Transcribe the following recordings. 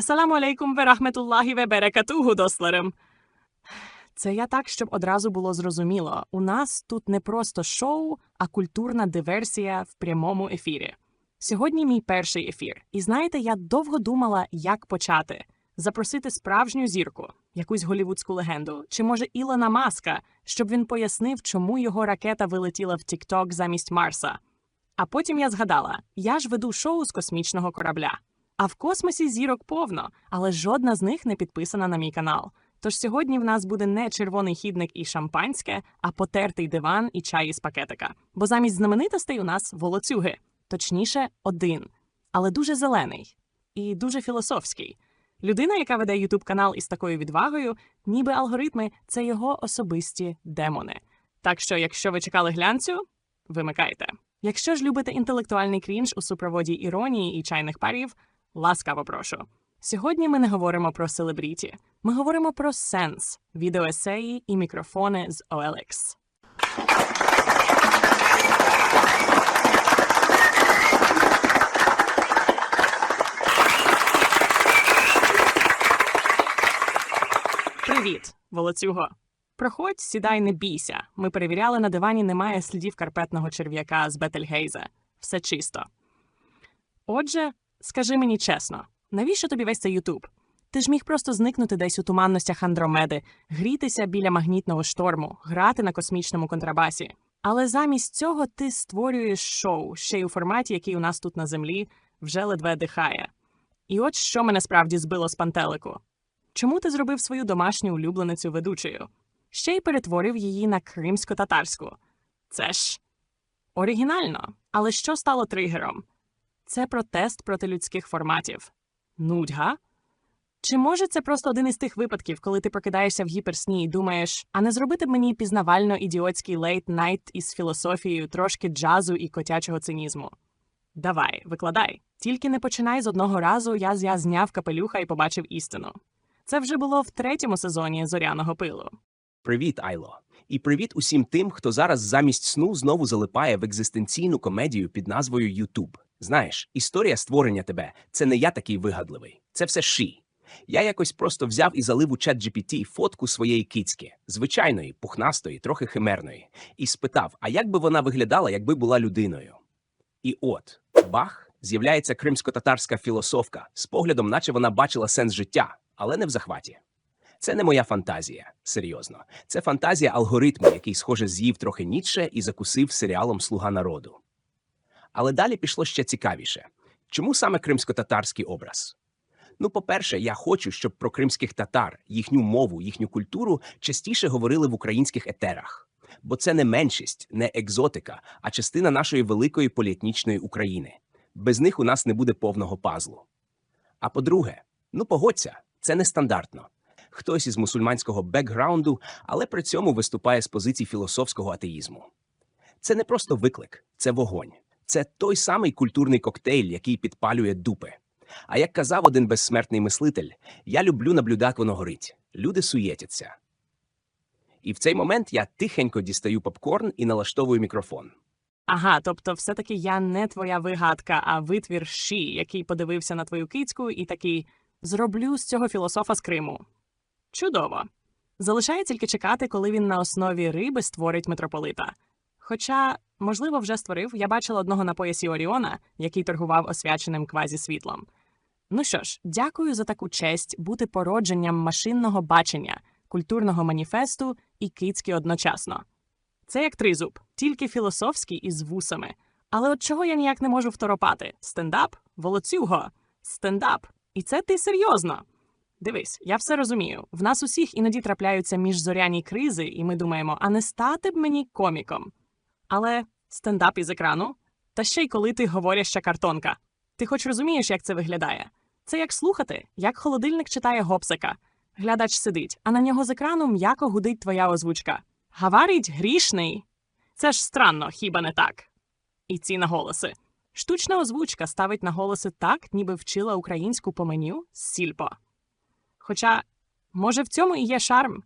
Асаламу алейкум ве рахметуллахі ве берекатуху, дослерим. Це я так, щоб одразу було зрозуміло. У нас тут не просто шоу, а культурна диверсія в прямому ефірі. Сьогодні мій перший ефір. І знаєте, я довго думала, як почати. Запросити справжню зірку, якусь голівудську легенду, чи може Ілона Маска, щоб він пояснив, чому його ракета вилетіла в Тік-Ток замість Марса. А потім я згадала: я ж веду шоу з космічного корабля. А в космосі зірок повно, але жодна з них не підписана на мій канал. Тож сьогодні в нас буде не червоний хідник і шампанське, а потертий диван і чай із пакетика. Бо замість знаменитостей у нас волоцюги, точніше, один, але дуже зелений і дуже філософський. Людина, яка веде ютуб канал із такою відвагою, ніби алгоритми це його особисті демони. Так що, якщо ви чекали глянцю, вимикайте. Якщо ж любите інтелектуальний крінж у супроводі іронії і чайних парів, ласкаво прошу. Сьогодні ми не говоримо про селебріті, ми говоримо про сенс, відеоесеї і мікрофони з OLX. Привіт, волоцюго. Проходь, сідай, не бійся. Ми перевіряли, на дивані немає слідів карпетного черв'яка з Бетельгейза. Все чисто. Отже, скажи мені чесно, навіщо тобі весь цей Ютуб? Ти ж міг просто зникнути десь у туманностях Андромеди, грітися біля магнітного шторму, грати на космічному контрабасі. Але замість цього ти створюєш шоу, ще й у форматі, який у нас тут на землі вже ледве дихає. І от що мене справді збило з пантелику. Чому ти зробив свою домашню улюбленицю ведучою? Ще й перетворив її на кримсько-татарську. Це ж оригінально. Але що стало тригером? Це протест проти людських форматів. Нудьга? Чи може це просто один із тих випадків, коли ти прокидаєшся в гіперсні і думаєш, а не зробити б мені пізнавально ідіотський лейт-найт із філософією, трошки джазу і котячого цинізму? Давай, викладай. Тільки не починай з одного разу, я я зняв капелюха і побачив істину. Це вже було в третьому сезоні зоряного пилу. Привіт, Айло. І привіт усім тим, хто зараз замість сну знову залипає в екзистенційну комедію під назвою Ютуб. Знаєш, історія створення тебе це не я такий вигадливий. Це все ші. Я якось просто взяв і залив у чат GPT фотку своєї кицьки, звичайної, пухнастої, трохи химерної, і спитав, а як би вона виглядала, якби була людиною. І от, бах, з'являється кримсько-татарська філософка з поглядом, наче вона бачила сенс життя, але не в захваті. Це не моя фантазія, серйозно. Це фантазія алгоритму, який, схоже, з'їв трохи Ніцше і закусив серіалом Слуга народу. Але далі пішло ще цікавіше. Чому саме кримсько-татарський образ? Ну, по-перше, я хочу, щоб про кримських татар, їхню мову, їхню культуру частіше говорили в українських етерах. Бо це не меншість, не екзотика, а частина нашої великої поліетнічної України. Без них у нас не буде повного пазлу. А по-друге, ну погодься, це нестандартно. Хтось із мусульманського бекграунду, але при цьому виступає з позицій філософського атеїзму. Це не просто виклик, це вогонь. Це той самий культурний коктейль, який підпалює дупи. А як казав один безсмертний мислитель, я люблю наблюдати, воно горить. Люди суєтяться. І в цей момент я тихенько дістаю попкорн і налаштовую мікрофон. Ага, тобто, все-таки я не твоя вигадка, а витвір Ші, який подивився на твою кицьку і такий зроблю з цього філософа з Криму. Чудово. Залишає тільки чекати, коли він на основі риби створить митрополита. Хоча, можливо, вже створив, я бачила одного на поясі Оріона, який торгував освяченим квазі-світлом. Ну що ж, дякую за таку честь бути породженням машинного бачення, культурного маніфесту і кицьки одночасно. Це як тризуб, тільки філософський і з вусами. Але от чого я ніяк не можу второпати? Стендап? Волоцюго? Стендап. І це ти серйозно. Дивись, я все розумію. В нас усіх іноді трапляються міжзоряні кризи, і ми думаємо, а не стати б мені коміком. Але стендап із екрану? Та ще й коли ти говоряща картонка. Ти хоч розумієш, як це виглядає? Це як слухати, як холодильник читає гопсика. Глядач сидить, а на нього з екрану м'яко гудить твоя озвучка. Гаварить грішний. Це ж странно, хіба не так? І ці наголоси. Штучна озвучка ставить наголоси так, ніби вчила українську по меню з сільпо. Хоча, може, в цьому і є шарм.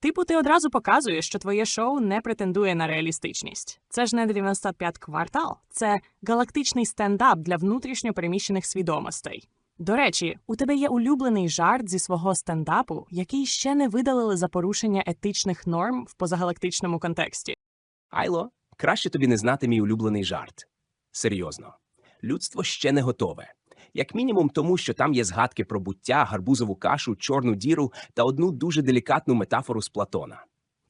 Типу, ти одразу показуєш, що твоє шоу не претендує на реалістичність. Це ж не 95 квартал, це галактичний стендап для внутрішньо переміщених свідомостей. До речі, у тебе є улюблений жарт зі свого стендапу, який ще не видалили за порушення етичних норм в позагалактичному контексті. Айло, краще тобі не знати мій улюблений жарт. Серйозно, людство ще не готове. Як мінімум тому, що там є згадки про буття, гарбузову кашу, чорну діру та одну дуже делікатну метафору з Платона.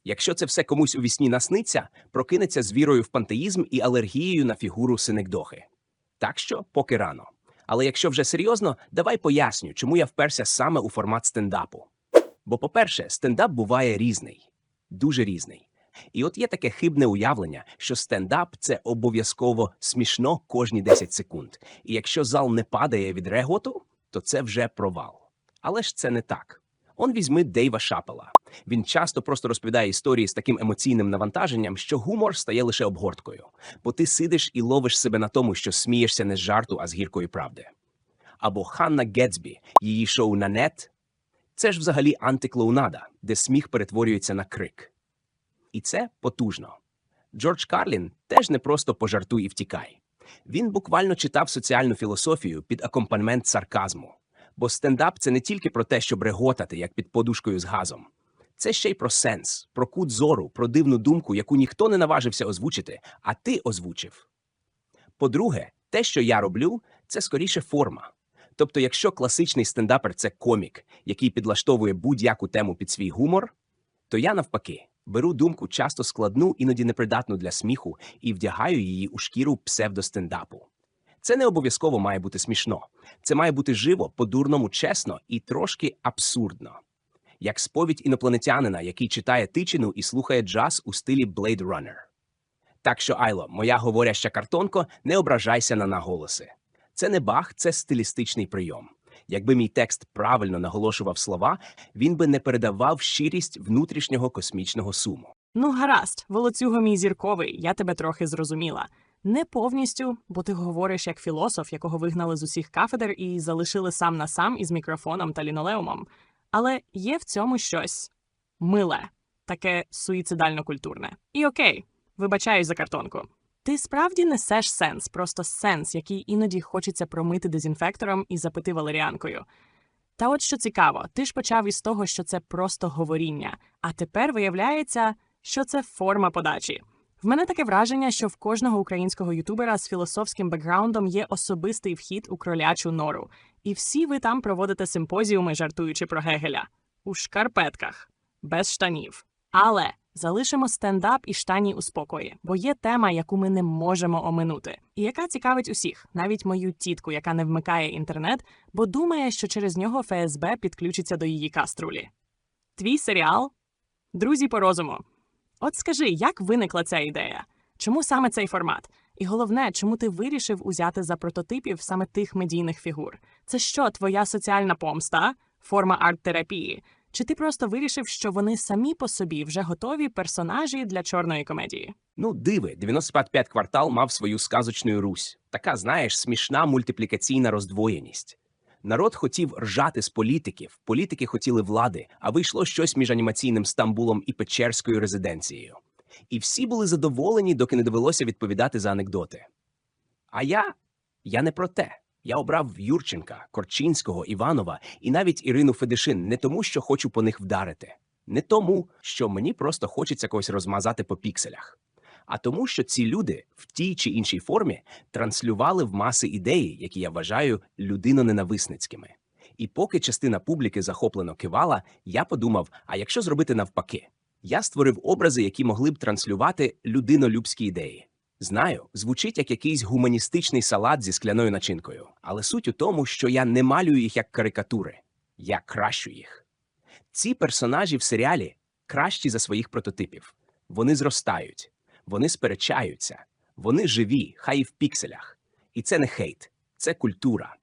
Якщо це все комусь у вісні насниться, прокинеться з вірою в пантеїзм і алергією на фігуру синекдохи. Так що поки рано. Але якщо вже серйозно, давай поясню, чому я вперся саме у формат стендапу. Бо, по-перше, стендап буває різний, дуже різний. І от є таке хибне уявлення, що стендап це обов'язково смішно кожні 10 секунд. І якщо зал не падає від реготу, то це вже провал. Але ж це не так. Он візьми Дейва Шапела. Він часто просто розповідає історії з таким емоційним навантаженням, що гумор стає лише обгорткою, бо ти сидиш і ловиш себе на тому, що смієшся не з жарту, а з гіркої правди. Або Ханна Гетсбі, її шоу на нет. Це ж взагалі антиклоунада, де сміх перетворюється на крик. І це потужно. Джордж Карлін теж не просто пожартуй і втікай. Він буквально читав соціальну філософію під акомпанемент сарказму. Бо стендап це не тільки про те, щоб реготати, як під подушкою з газом. Це ще й про сенс, про кут зору, про дивну думку, яку ніхто не наважився озвучити, а ти озвучив. По-друге, те, що я роблю, це скоріше форма. Тобто, якщо класичний стендапер це комік, який підлаштовує будь-яку тему під свій гумор, то я навпаки беру думку часто складну, іноді непридатну для сміху, і вдягаю її у шкіру псевдостендапу. Це не обов'язково має бути смішно. Це має бути живо, по-дурному, чесно і трошки абсурдно. Як сповідь інопланетянина, який читає тичину і слухає джаз у стилі Blade Runner. Так що, Айло, моя говоряща картонко, не ображайся на наголоси. Це не бах, це стилістичний прийом. Якби мій текст правильно наголошував слова, він би не передавав щирість внутрішнього космічного суму. Ну, гаразд, волоцюго мій зірковий, я тебе трохи зрозуміла. Не повністю, бо ти говориш як філософ, якого вигнали з усіх кафедр і залишили сам на сам із мікрофоном та лінолеумом. Але є в цьому щось миле, таке суїцидально-культурне. І окей, вибачаюсь за картонку. Ти справді несеш сенс, просто сенс, який іноді хочеться промити дезінфектором і запити валеріанкою. Та от що цікаво, ти ж почав із того, що це просто говоріння, а тепер виявляється, що це форма подачі. В мене таке враження, що в кожного українського ютубера з філософським бекграундом є особистий вхід у кролячу нору, і всі ви там проводите симпозіуми, жартуючи про Гегеля у шкарпетках, без штанів. Але залишимо стендап і штані у спокої, бо є тема, яку ми не можемо оминути, і яка цікавить усіх, навіть мою тітку, яка не вмикає інтернет, бо думає, що через нього ФСБ підключиться до її каструлі. Твій серіал Друзі по розуму. От скажи, як виникла ця ідея? Чому саме цей формат? І головне, чому ти вирішив узяти за прототипів саме тих медійних фігур? Це що, твоя соціальна помста, форма арт-терапії? Чи ти просто вирішив, що вони самі по собі вже готові персонажі для чорної комедії? Ну, диви, 95 квартал мав свою сказочну Русь. Така, знаєш, смішна мультиплікаційна роздвоєність. Народ хотів ржати з політиків, політики хотіли влади, а вийшло щось між анімаційним Стамбулом і Печерською резиденцією. І всі були задоволені, доки не довелося відповідати за анекдоти. А я? Я не про те. Я обрав Юрченка, Корчинського, Іванова і навіть Ірину Федишин не тому, що хочу по них вдарити, не тому, що мені просто хочеться когось розмазати по пікселях, а тому, що ці люди в тій чи іншій формі транслювали в маси ідеї, які я вважаю людиноненависницькими. І поки частина публіки захоплено кивала, я подумав: а якщо зробити навпаки? Я створив образи, які могли б транслювати людинолюбські ідеї. Знаю, звучить як якийсь гуманістичний салат зі скляною начинкою, але суть у тому, що я не малюю їх як карикатури, я кращу їх. Ці персонажі в серіалі кращі за своїх прототипів. Вони зростають, вони сперечаються, вони живі, хай і в пікселях. І це не хейт, це культура.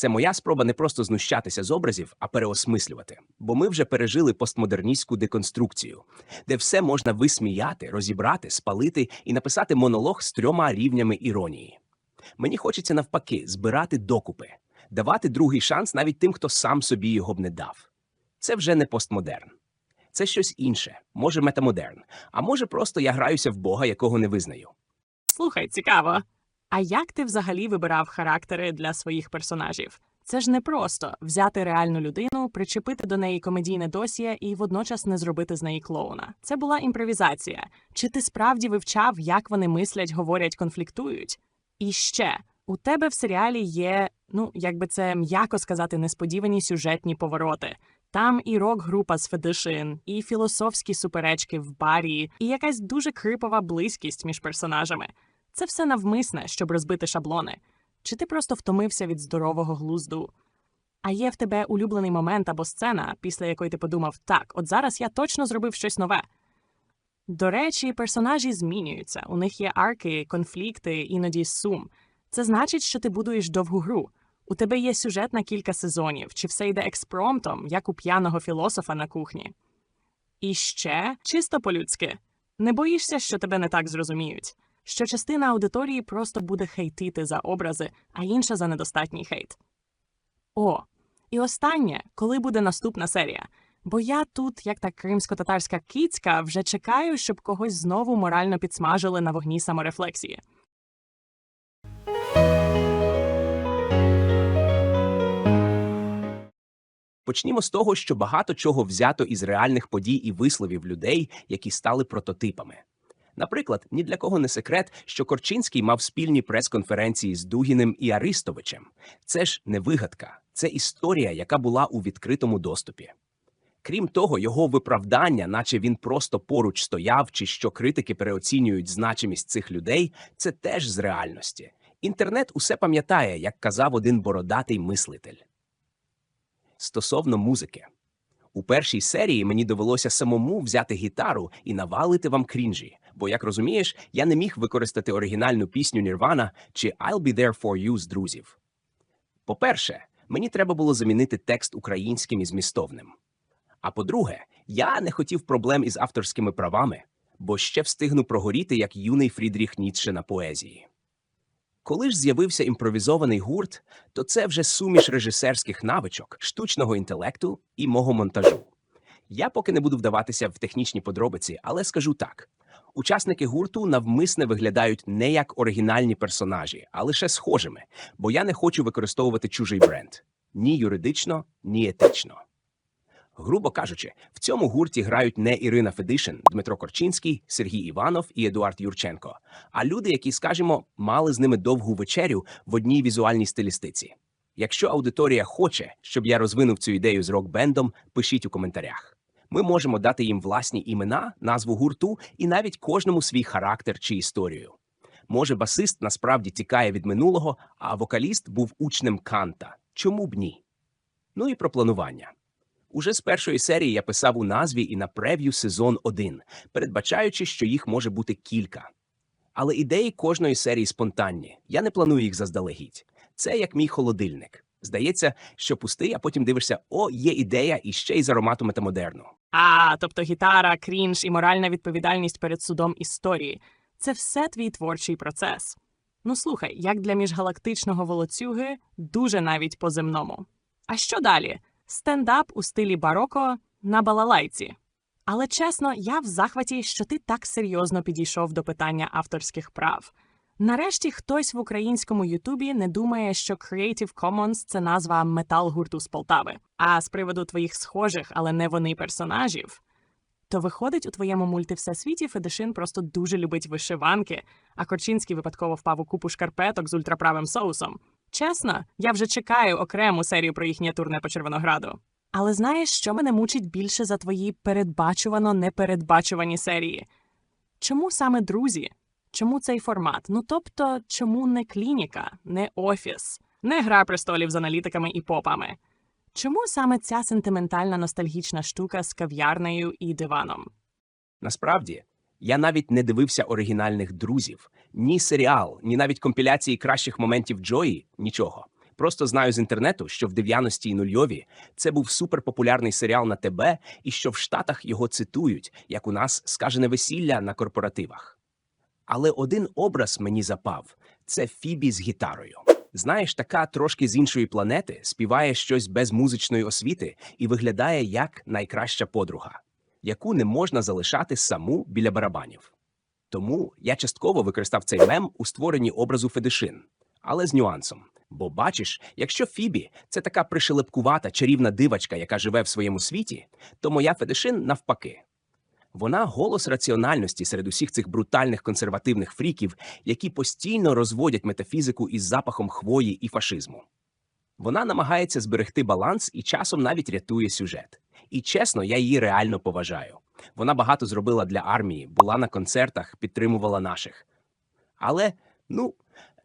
Це моя спроба не просто знущатися з образів, а переосмислювати. Бо ми вже пережили постмодерністську деконструкцію, де все можна висміяти, розібрати, спалити і написати монолог з трьома рівнями іронії. Мені хочеться навпаки збирати докупи, давати другий шанс навіть тим, хто сам собі його б не дав. Це вже не постмодерн. Це щось інше, може метамодерн, а може просто я граюся в Бога, якого не визнаю. Слухай, цікаво. А як ти взагалі вибирав характери для своїх персонажів? Це ж не просто взяти реальну людину, причепити до неї комедійне досьє і водночас не зробити з неї клоуна. Це була імпровізація. Чи ти справді вивчав, як вони мислять, говорять, конфліктують? І ще у тебе в серіалі є, ну як би це м'яко сказати, несподівані сюжетні повороти. Там і рок-група з Федишин, і філософські суперечки в барі, і якась дуже крипова близькість між персонажами. Це все навмисне, щоб розбити шаблони. Чи ти просто втомився від здорового глузду? А є в тебе улюблений момент або сцена, після якої ти подумав: так, от зараз я точно зробив щось нове. До речі, персонажі змінюються. У них є арки, конфлікти, іноді сум. Це значить, що ти будуєш довгу гру. У тебе є сюжет на кілька сезонів, чи все йде експромтом, як у п'яного філософа на кухні. І ще чисто по-людськи. Не боїшся, що тебе не так зрозуміють, що частина аудиторії просто буде хейтити за образи, а інша за недостатній хейт. О, і останнє, коли буде наступна серія. Бо я тут, як та кримсько-татарська кицька, вже чекаю, щоб когось знову морально підсмажили на вогні саморефлексії. Почнімо з того, що багато чого взято із реальних подій і висловів людей, які стали прототипами. Наприклад, ні для кого не секрет, що Корчинський мав спільні прес-конференції з Дугіним і Арістовичем. Це ж не вигадка, це історія, яка була у відкритому доступі. Крім того, його виправдання, наче він просто поруч стояв, чи що критики переоцінюють значимість цих людей, це теж з реальності. Інтернет усе пам'ятає, як казав один бородатий мислитель. Стосовно музики. У першій серії мені довелося самому взяти гітару і навалити вам крінжі, бо, як розумієш, я не міг використати оригінальну пісню Nirvana чи I'll be there for you з друзів. По-перше, мені треба було замінити текст українським і змістовним. А по-друге, я не хотів проблем із авторськими правами, бо ще встигну прогоріти як юний Фрідріх Ніцше на поезії. Коли ж з'явився імпровізований гурт, то це вже суміш режисерських навичок, штучного інтелекту і мого монтажу. Я поки не буду вдаватися в технічні подробиці, але скажу так: учасники гурту навмисне виглядають не як оригінальні персонажі, а лише схожими, бо я не хочу використовувати чужий бренд ні юридично, ні етично. Грубо кажучи, в цьому гурті грають не Ірина Федишин, Дмитро Корчинський, Сергій Іванов і Едуард Юрченко, а люди, які, скажімо, мали з ними довгу вечерю в одній візуальній стилістиці. Якщо аудиторія хоче, щоб я розвинув цю ідею з рок-бендом, пишіть у коментарях. Ми можемо дати їм власні імена, назву гурту і навіть кожному свій характер чи історію. Може, басист насправді тікає від минулого, а вокаліст був учнем Канта. Чому б ні? Ну і про планування. Уже з першої серії я писав у назві і на прев'ю сезон 1, передбачаючи, що їх може бути кілька. Але ідеї кожної серії спонтанні. Я не планую їх заздалегідь. Це як мій холодильник. Здається, що пустий, а потім дивишся: о, є ідея і ще й з аромату метамодерну. А, тобто гітара, крінж і моральна відповідальність перед судом історії це все твій творчий процес. Ну слухай, як для міжгалактичного волоцюги, дуже навіть по земному. А що далі? Стендап у стилі бароко на балалайці. Але чесно, я в захваті, що ти так серйозно підійшов до питання авторських прав. Нарешті хтось в українському Ютубі не думає, що Creative Commons – це назва метал-гурту з Полтави. А з приводу твоїх схожих, але не вони персонажів. То виходить, у твоєму мультивсесвіті Федишин просто дуже любить вишиванки, а Корчинський випадково впав у купу шкарпеток з ультраправим соусом. Чесно, я вже чекаю окрему серію про їхнє турне по Червонограду. Але знаєш, що мене мучить більше за твої передбачувано непередбачувані серії? Чому саме друзі? Чому цей формат? Ну тобто, чому не клініка, не офіс, не гра престолів з аналітиками і попами? Чому саме ця сентиментальна ностальгічна штука з кав'ярнею і диваном? Насправді, я навіть не дивився оригінальних друзів, ні серіал, ні навіть компіляції кращих моментів Джої, нічого. Просто знаю з інтернету, що в 90-ті і нульові це був суперпопулярний серіал на ТБ, і що в Штатах його цитують, як у нас скажене весілля на корпоративах. Але один образ мені запав це Фібі з гітарою. Знаєш, така трошки з іншої планети співає щось без музичної освіти і виглядає як найкраща подруга, яку не можна залишати саму біля барабанів. Тому я частково використав цей мем у створенні образу Федишин, але з нюансом. Бо бачиш, якщо Фібі це така пришелепкувата чарівна дивачка, яка живе в своєму світі, то моя Федишин навпаки. Вона голос раціональності серед усіх цих брутальних консервативних фріків, які постійно розводять метафізику із запахом хвої і фашизму. Вона намагається зберегти баланс і часом навіть рятує сюжет. І чесно, я її реально поважаю. Вона багато зробила для армії, була на концертах, підтримувала наших. Але, ну,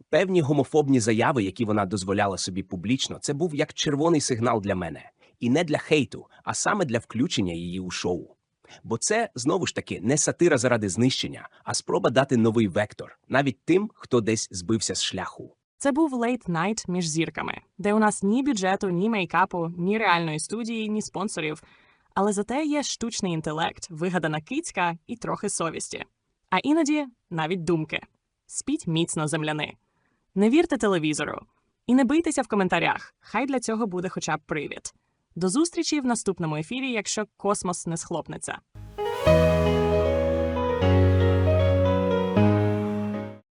певні гомофобні заяви, які вона дозволяла собі публічно, це був як червоний сигнал для мене. І не для хейту, а саме для включення її у шоу. Бо це знову ж таки не сатира заради знищення, а спроба дати новий вектор навіть тим, хто десь збився з шляху. Це був лейт найт між зірками, де у нас ні бюджету, ні мейкапу, ні реальної студії, ні спонсорів. Але зате є штучний інтелект, вигадана кицька і трохи совісті. А іноді навіть думки. Спіть міцно земляни. Не вірте телевізору. І не бийтеся в коментарях. Хай для цього буде хоча б привід. До зустрічі в наступному ефірі, якщо космос не схлопнеться.